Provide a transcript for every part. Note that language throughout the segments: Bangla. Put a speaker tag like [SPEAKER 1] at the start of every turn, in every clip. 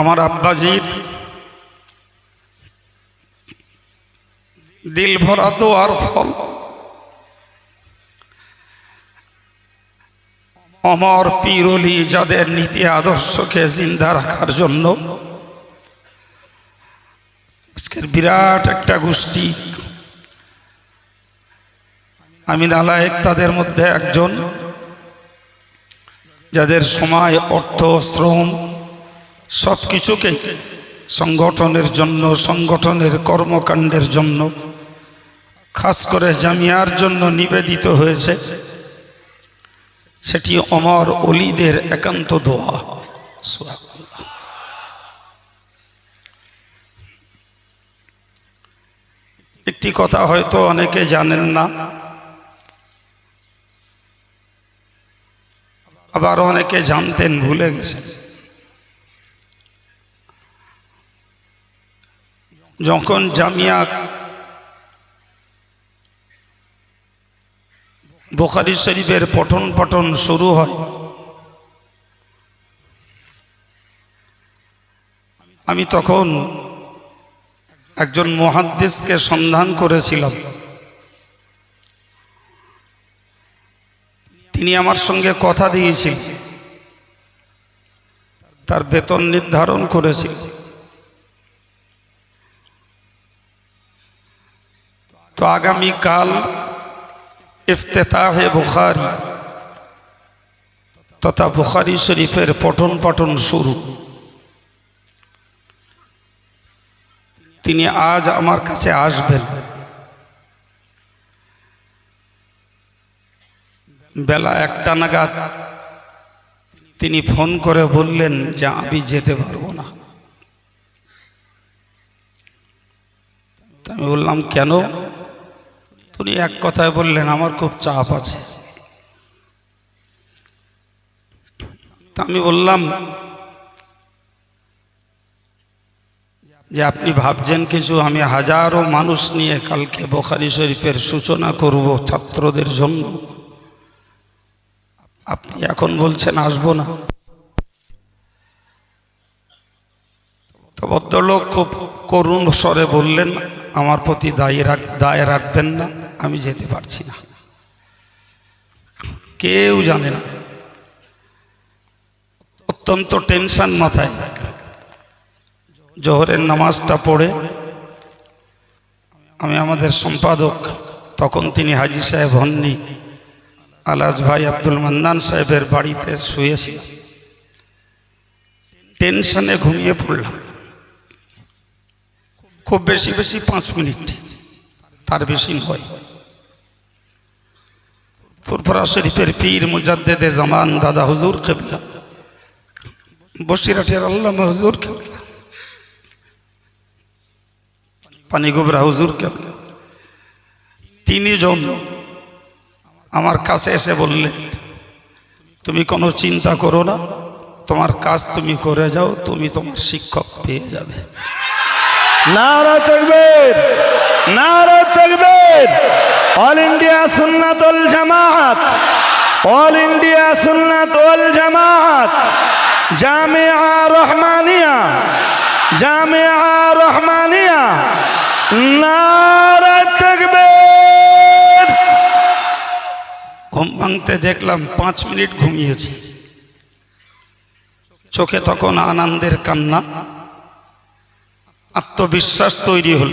[SPEAKER 1] আমার আব্বাজির দিল ভরা দোয়ার ফল। অমর পিরলি যাদের নীতি আদর্শকে জিন্দা রাখার জন্য। আজকের বিরাট একটা গোষ্ঠী। আমি নালায়েক তাদের মধ্যে একজন, যাদের সময়, অর্থ, শ্রম সব কিছুকে সংগঠনের জন্য, সংগঠনের কর্মকাণ্ডের জন্য, খাস করে জামিয়ার জন্য নিবেদিত হয়েছে। সেটি অমর অলিদের একান্ত দোয়া। একটি কথা হয়তো অনেকে জানেন না। আবার অনেকে জানতেন, ভুলে গেছেন। যখন জামিয়া বোখারি শরীফের পঠন পঠন শুরু হয়, আমি তখন একজন মহাদ্দেশকে সন্ধান করেছিলাম। তিনি আমার সঙ্গে কথা দিয়েছিলেন, তার বেতন নির্ধারণ করেছিল তো আগামীকাল ইফতেতাহে বুখারি তথা বুখারি শরীফের পঠন পঠন শুরু। তিনি আজ আমার কাছে আসবেন। বেলা একটা নাগাদ তিনি ফোন করে বললেন যে আমি যেতে পারব না। আমি বললাম, কেন? উনি এক কথায় বললেন, আমার খুব চাপ আছে। তা আমি বললাম, যে আপনি ভাবছেন কিছু, আমি হাজারো মানুষ নিয়ে কালকে বোখারি শরীফের সূচনা করব ছাত্রদের জন্য। আপনি এখন বলছেন, আসব না। তো ভদ্রলোক খুব করুণ স্বরে বললেন, আমার প্রতি দায়ী রাখ, দায় রাখবেন না। আমি যেতে পারছি না। কেউ জানে না। অত্যন্ত টেনশন মাথায়। জোহরের নামাজটা পড়ে আমি আমাদের সম্পাদক, তখন তিনি হাজি সাহেব হননি। আলাজ ভাই আব্দুল মান্নান সাহেবের বাড়িতে শুয়েছি টেনশনে ঘুমিয়ে পড়লাম। খুব বেশি বেশি পাঁচ মিনিট, তার বেশি নয়। ফুরফরা শরীফের পীর মুজাদ্দেদে জামান দাদা হুজুর কেবলা। বসিরাটের আল্লাহ হুজুর কেবলা। পানিগোবরা হুজুর কেবলা। তিনজন আমার কাছে এসে বললেন, তুমি কোনো চিন্তা করো না, তোমার কাজ তুমি করে যাও, তুমি তোমার শিক্ষক পেয়ে যাবে।
[SPEAKER 2] নারা তকবীর নারা তকবীর। অল ইন্ডিয়া সুন্নাত ওয়াল জামাত অল ইন্ডিয়া সুন্নাত ওয়াল জামাত জামিয়া রহমানিয়া জামিয়া রহমানিয়া
[SPEAKER 1] ঘুম ভাঙতে দেখলাম পাঁচ মিনিট ঘুমিয়েছি। চোখে তখন আনন্দের কান্না, আত্মবিশ্বাস তৈরি হল।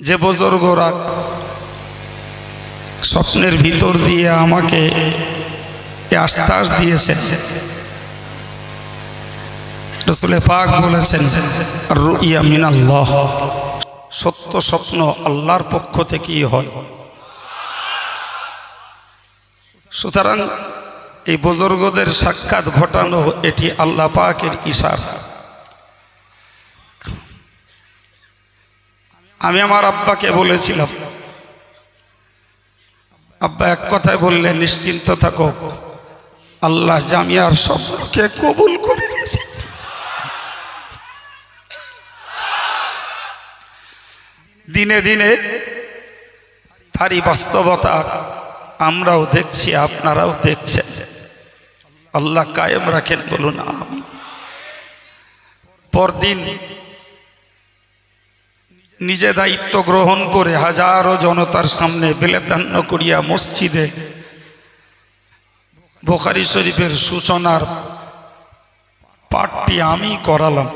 [SPEAKER 1] যে বুজুর্গরা স্বপ্নের ভিতর দিয়ে আমাকে আশ্বাস দিয়েছেন। রসুলে পাক বলেছেন রুইয়া মিনাল্লাহ। সত্য স্বপ্ন আল্লাহর পক্ষ থেকেই হয়। সুতরাং এই বুজুর্গদের সাক্ষাৎ ঘটানো এটি আল্লাহ পাকের ইশারা। আমি আমার আব্বাকে বলেছিলাম, আব্বা এক কথায় বললে নিশ্চিন্ত থাকো, আল্লাহ জামিয়ার স্বপ্নকে কবুল করে নিয়েছে। দিনে দিনে তারই বাস্তবতা আমরাও দেখছি, আপনারাও দেখছেন। আল্লাহ কায়েম রাখেন, বলুন আমি পরদিন নিজে দায়িত্ব গ্রহণ করে হাজারো জনতার সামনে বেলেদান্য করিয়া মসজিদে বোখারি শরীফের সূচনার পাঠটি আমি করালাম।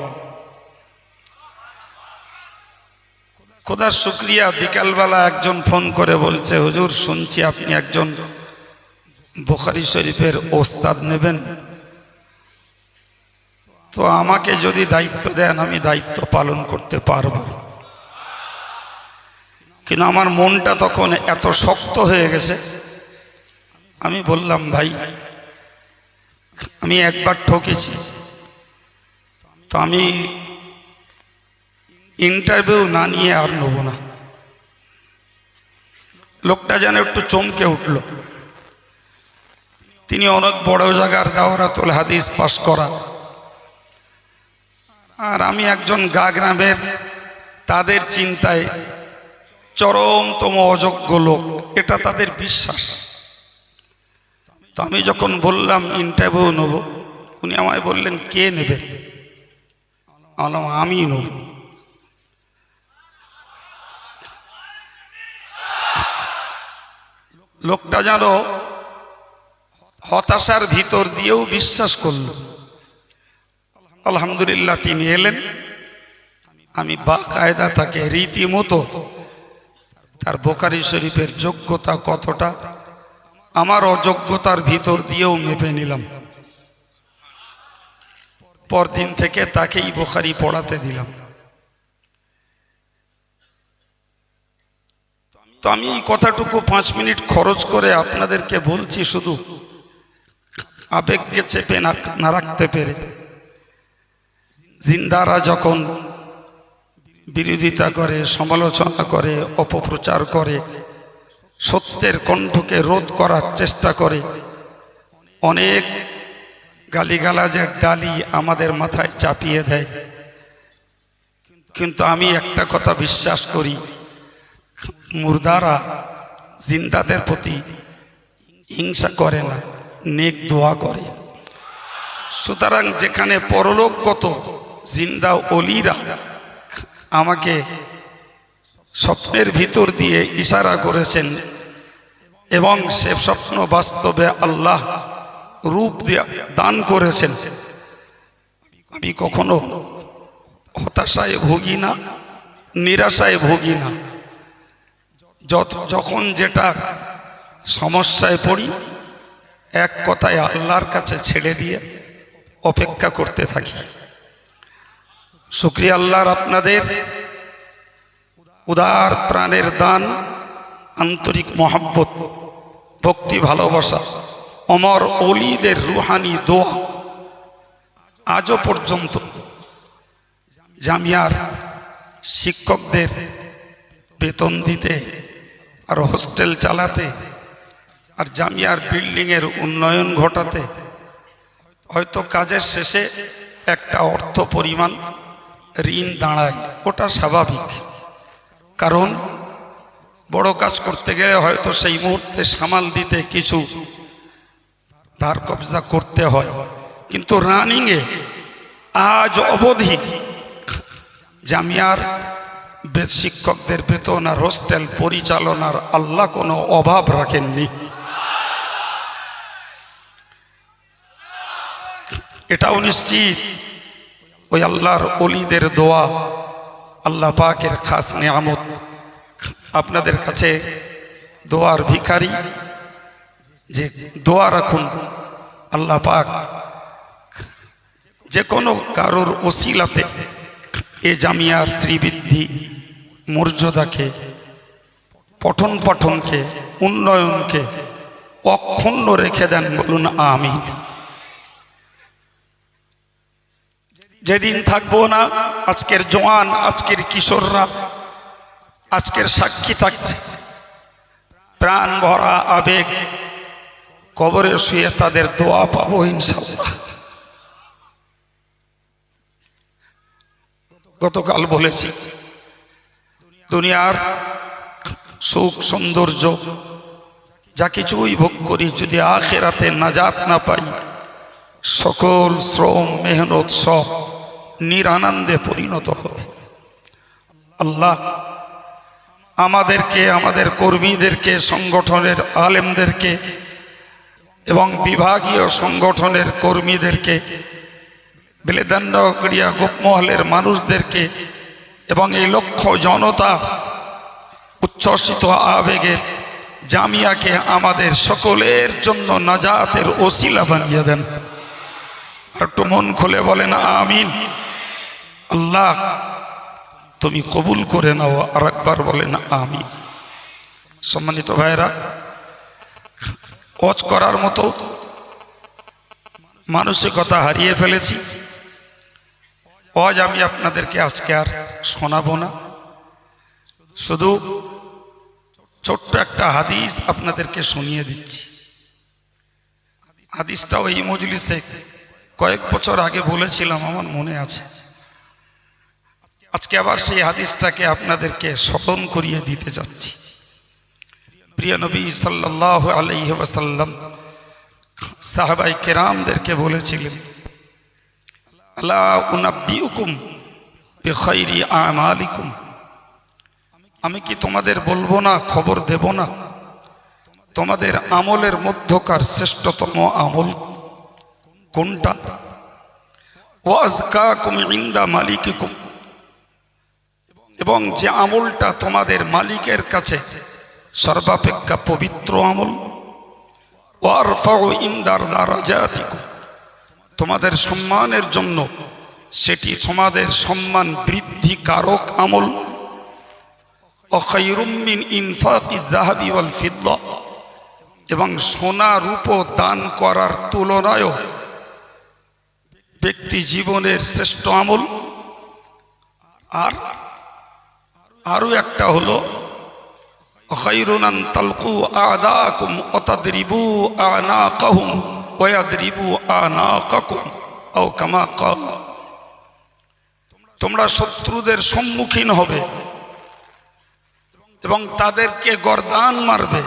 [SPEAKER 1] খোদার শুক্রিয়া, বিকালবেলা একজন ফোন করে বলছে, হুজুর, শুনছি আপনি একজন বোখারি শরীফের ওস্তাদ নেবেন। তো আমাকে যদি দায়িত্ব দেন, আমি দায়িত্ব পালন করতে পারব। কিন্তু আমার মনটা তখন এত শক্ত হয়ে গেছে। আমি বললাম, ভাই, আমি একবার ঠকেছি। তো আমি ইন্টারভিউ না নিয়ে আর নেব না। লোকটা যেন একটু চমকে উঠল। তিনি অনেক বড় জায়গার দাওরাতুল হাদিস পাশ করা আর আমি একজন গা গ্রামের তাদের চিন্তায় চরমতম অযোগ্য লোক, এটা তাদের বিশ্বাস। আমি যখন বললাম, ইন্টারভিউ নেব, উনি আমায় বললেন, কে নেবে? বললাম আমি নেব। লোকটা যেন হতাশার ভিতর দিয়েও বিশ্বাস করল। আলহামদুলিল্লাহ, তিনি এলেন। আমি বা কায়দা তাকে রীতিমতো তার বোকারি শরীফের যোগ্যতা কতটা? আমার অযোগ্যতার ভিতর দিয়েও মেপে নিলাম। পরদিন থেকে তাকেই বোখারি পড়াতে দিলাম। তো আমি এই কথাটুকু পাঁচ মিনিট খরচ করে আপনাদেরকে বলছি শুধু, আবেগকে চেপে না রাখতে পেরে। জিন্দারা যখন বিরোধিতা করে, সমালোচনা করে, অপপ্রচার করে, সত্যের কণ্ঠকে রোধ করার চেষ্টা করে। অনেক গালিগালাজের ডালি আমাদের মাথায় চাপিয়ে দেয়। কিন্তু আমি একটা কথা বিশ্বাস করি, মুর্দারা জিন্দাদের প্রতি হিংসা করে না, নেক দোয়া করে। সুতরাং যেখানে পরলোকগত জিন্দা অলিরা আমাকে স্বপ্নের ভিতর দিয়ে ইশারা করেছেন এবং সে স্বপ্ন বাস্তবে আল্লাহ রূপ দিয়া দান করেছেন। আমি কখনো হতাশায় ভুগি না, নিরাশায় ভুগি না। যত যখন যেটা সমস্যায় পড়ি, এক কথায় আল্লাহর কাছে ছেড়ে দিয়ে অপেক্ষা করতে থাকি। শুক্রিয়া আল্লাহর আপনাদের উদার প্রাণের দান, আন্তরিক মহাব্বত, ভক্তি, ভালোবাসা, অমর অলিদের রুহানি, দোয়া আজও পর্যন্ত জামিয়ার শিক্ষকদের বেতন দিতে আর হোস্টেল চালাতে আর জামিয়ার বিল্ডিংয়ের উন্নয়ন ঘটাতে হয়তো কাজের শেষে একটা অর্থ পরিমাণ ঋণ দাঁড়ায়, ওটা স্বাভাবিক। কারণ বড় কাজ করতে গেলে হয়তো সেই মুহূর্তে সামাল দিতে কিছু ধার কবজা করতে হয়। কিন্তু রানিংয়ে আজ অবধি জামিয়ার বেদ শিক্ষকদের বেতন আর হোস্টেল পরিচালনার আল্লাহ কোনো অভাব রাখেননি। এটাও নিশ্চিত। ওই আল্লাহর অলিদের দোয়া, আল্লাহ পাকের খাস নিয়ামত। আপনাদের কাছে দোয়ার ভিখারি, যে দোয়া রাখুন, আল্লাহ পাক যে কোনো কারোর ওসিলাতে এ জামিয়ার শ্রীবৃদ্ধি, মর্যাদাকে, পঠন পঠনকে, উন্নয়নকে অক্ষুণ্ণ রেখে দেন বলুন, আমিন। যেদিন থাকব না, আজকের জওয়ান, আজকের কিশোররা, আজকের সাক্ষী থাকছে। প্রাণ ভরা আবেগ, কবরে শুয়ে তাদের দোয়া পাবো ইনশাল্লাহ গতকাল বলেছি, দুনিয়ার সুখ, সৌন্দর্য, যা কিছুই ভোগ করি, যদি আখেরাতে নাজাত না পাই, সকল শ্রম, মেহনত সব নিরানন্দে পরিণত হবে। আল্লাহ আমাদেরকে, আমাদের কর্মীদেরকে, সংগঠনের আলেমদেরকে এবং বিভাগীয় সংগঠনের কর্মীদেরকে বেলেদান্ডক্রিয়া গোপমহলের মানুষদেরকে এবং এই লক্ষ জনতা উচ্ছ্বসিত আবেগের জামিয়াকে আমাদের সকলের জন্য নাজাতের ওসিলা বানিয়ে দেন। আর একটু মন খুলে বলেন, আমিন। আল্লাহ, তুমি কবুল করে নাও আর একবার বলেন আমি সম্মানিত ভাইরা অজ করার মতো মানসিকতা হারিয়ে ফেলেছি। অজ আমি আপনাদেরকে আজকে আর শোনাবো না। শুধু ছোট্ট একটা হাদিস আপনাদেরকে শুনিয়ে দিচ্ছি। হাদিসটাও এই মজলিসে কয়েক বছর আগে বলেছিলাম, আমার মনে আছে। আজকে আবার সেই হাদিসটাকে আপনাদেরকে স্মরণ করিয়ে দিতে যাচ্ছি। প্রিয় নবী সাল্লাহ আলাইহি ওয়াসাল্লাম সাহাবাই কেরামদেরকে বলেছিলেন আল্লাহ আমি কি তোমাদের বলব না, খবর দেব না? তোমাদের আমলের মধ্যকার শ্রেষ্ঠতম আমল কোনটা? ওয়াজকাকুম ইন্দা মালিকিকুম। এবং যে আমলটা তোমাদের মালিকের কাছে সর্বাপেক্ষা পবিত্র আমল তোমাদের সম্মানের জন্য সেটি তোমাদের সম্মান বৃদ্ধি কারক আমল। এবং সোনা রূপ দান করার তুলনায়ও ব্যক্তি জীবনের শ্রেষ্ঠ আমল। আর আরও একটা হলো কামা তোমরা শত্রুদের সম্মুখীন হবে এবং তাদেরকে গরদান মারবে।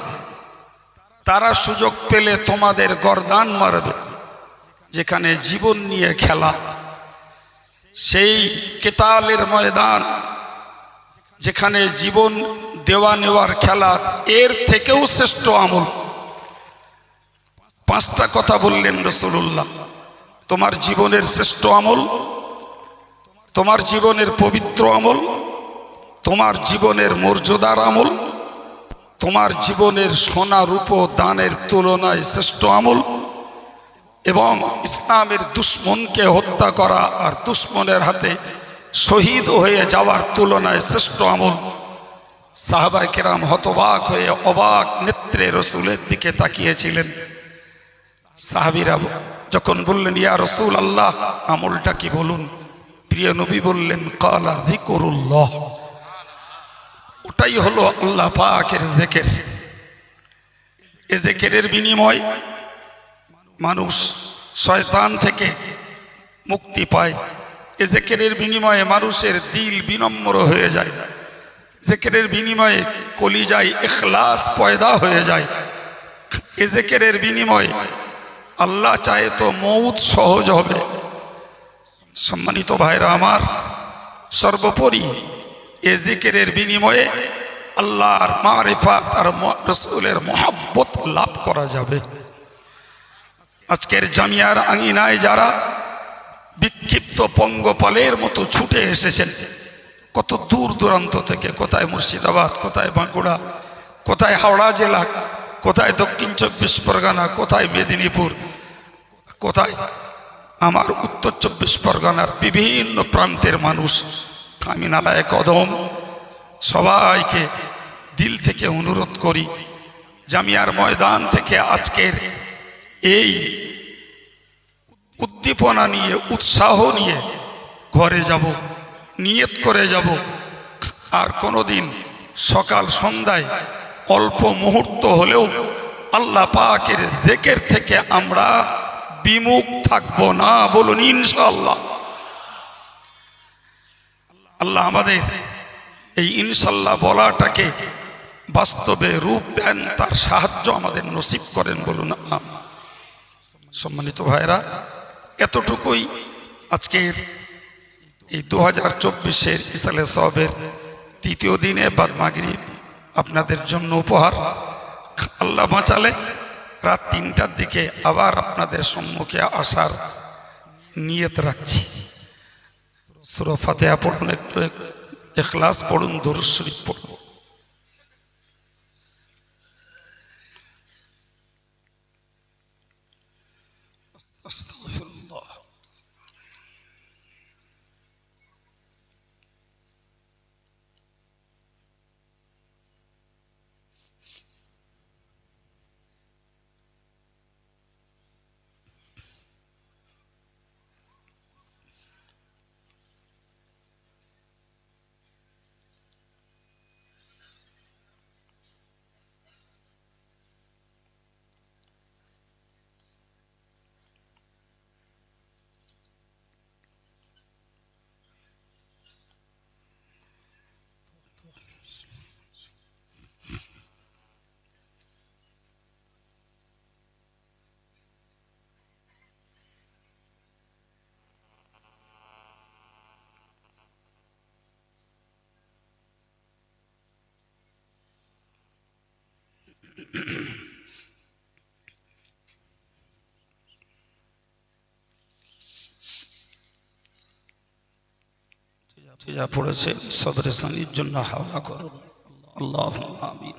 [SPEAKER 1] তারা সুযোগ পেলে তোমাদের গরদান মারবে, যেখানে জীবন নিয়ে খেলা। সেই কেতালের ময়দান যেখানে জীবন দেওয়া নেওয়ার খেলা এর থেকেও শ্রেষ্ঠ আমল। পাঁচটা কথা বললেন রসুল্লাহ তোমার জীবনের শ্রেষ্ঠ আমল, তোমার জীবনের পবিত্র আমল, তোমার জীবনের মর্যাদার আমল, তোমার জীবনের সোনা, রূপ, দানের তুলনায় শ্রেষ্ঠ আমল এবং ইসলামের দুশ্মনকে হত্যা করা আর দুশ্মনের হাতে শহীদ হয়ে যাওয়ার তুলনায় শ্রেষ্ঠ আমল। সাহাবাই কেরাম হতবাক হয়ে অবাক নেত্রে রসুলের দিকে তাকিয়েছিলেন। সাহাবিরা যখন বললেন, ইয়া রসুল আল্লাহ আমলটা কি বলুন? প্রিয় নবী বললেন কালা জিকরুল্লাহ ওটাই হলো আল্লাহ পাকের জেকের। এ জেকেরের বিনিময় মানুষ শয়তান থেকে মুক্তি পায়। এ জেকেরের বিনিময়ে মানুষের দিল বিনম্র হয়ে যায়। জেকেরের বিনিময়ে কলিজায় এখলাস পয়দা হয়ে যায়। এ জেকেরের বিনিময়ে আল্লাহ চায় তো মৌত সহজ হবে। সম্মানিত ভাইরা আমার, সর্বোপরি এ জিকেরের বিনিময়ে আল্লাহর মারেফাত আর রসুলের মহাব্বত লাভ করা যাবে। আজকের জামিয়ার আঙিনায় যারা বিক্ষিপ্ত পঙ্গপালের মতো ছুটে এসেছেন। কত দূর দূরান্ত থেকে, কোথায় মুর্শিদাবাদ, কোথায় বাঁকুড়া, কোথায় হাওড়া জেলা, কোথায় দক্ষিণ চব্বিশ পরগনা, কোথায় মেদিনীপুর, কোথায় আমার উত্তর চব্বিশ পরগনার বিভিন্ন প্রান্তের মানুষ আমি নালায় কদম, সবাইকে দিল থেকে অনুরোধ করি, জামিয়ার ময়দান থেকে আজকের এই উদ্দীপনা নিয়ে, উৎসাহ নিয়ে ঘরে যাব, নিয়ত করে যাব। আর কোনোদিন সকাল সন্ধ্যায় অল্প মুহূর্ত হলেও আল্লাহ পাকের জেকের থেকে আমরা বিমুখ থাকব না বলুন ইনশাল্লাহ আল্লাহ আমাদের এই ইনশাল্লাহ বলাটাকে বাস্তবে রূপ দেন, তার সাহায্য আমাদের নসিব করেন বলুন আম সম্মানিত ভাইরা এতটুকুই আজকের এই দু হাজার চব্বিশের ইসালে সবের তৃতীয় দিনে বাদ মাগরিব আপনাদের জন্য উপহার। আল্লাহ বাঁচালে রাত তিনটার দিকে আবার আপনাদের সম্মুখে আসার নিয়ত রাখছি। সুরো ফাতেহা পড়ুন, একটু এখলাস পড়ুন, দরুদ পড়ুন। আস্তাগফিরুল্লাহ যা পড়েছে সদরে সানির জন্য হাওলা করুন আল্লাহ আমিন।